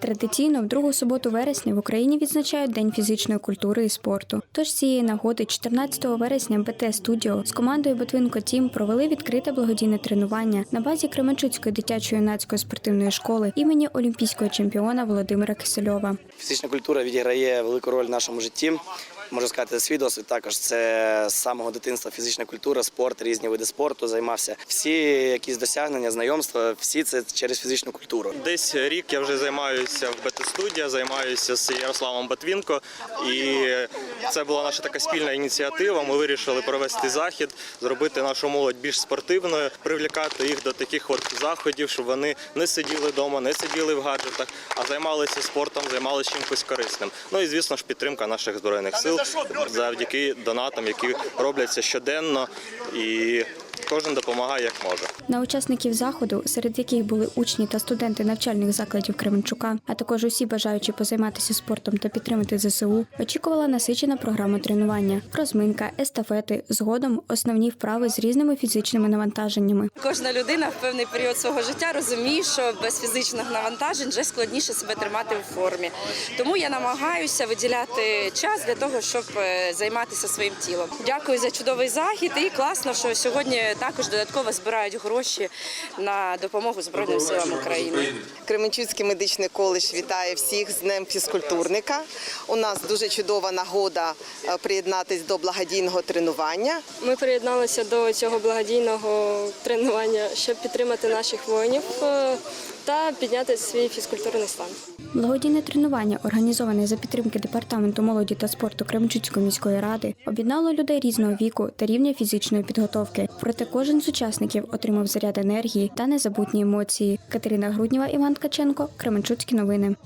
Традиційно в другу суботу вересня в Україні відзначають День фізичної культури і спорту. Тож цієї нагоди, 14 вересня, БТ Студіо з командою Ботвинко Тім провели відкрите благодійне тренування на базі Кременчуцької дитячої юнацької спортивної школи імені олімпійського чемпіона Володимира Кисельова. Фізична культура відіграє велику роль в нашому житті. Можу сказати, свій досвід також це з самого дитинства фізична культура, спорт, різні види спорту займався. Всі якісь досягнення, знайомства, всі це через фізичну культуру. Десь рік я вже займаюся в БТ-студія, займаюся з Ярославом Батвінко. І це була наша така спільна ініціатива. Ми вирішили провести захід, зробити нашу молодь більш спортивною, привлікати їх до таких от заходів, щоб вони не сиділи вдома, не сиділи в гаджетах, а займалися спортом, займалися чимось корисним. Ну і звісно ж підтримка наших збройних сил завдяки донатам, які робляться щоденно, і кожен допомагає як може. На учасників заходу, серед яких були учні та студенти навчальних закладів Кременчука, а також усі бажаючі позайматися спортом та підтримати ЗСУ, очікувала насичена програма тренування, розминка, естафети, згодом основні вправи з різними фізичними навантаженнями. Кожна людина в певний період свого життя розуміє, що без фізичних навантажень вже складніше себе тримати в формі. Тому я намагаюся виділяти час для того, щоб е, займатися своїм тілом. Дякую за чудовий захід. І класно, що сьогодні також додатково збирають гроші на допомогу Збройним силам України. Кременчуцький медичний коледж вітає всіх з Днем фізкультурника. У нас дуже чудова нагода приєднатися приєднатись до благодійного тренування. Ми приєдналися до цього благодійного тренування, щоб підтримати наших воїнів е, та підняти свій фізкультурний стан. Благодійне тренування, організоване за підтримки департаменту молоді та спорту Кременчуцької міської ради, об'єднало людей різного віку та рівня фізичної підготовки. Проте кожен з учасників отримав заряд енергії та незабутні емоції. Катерина Грудніва, Іван Ткаченко, Кременчуцькі новини.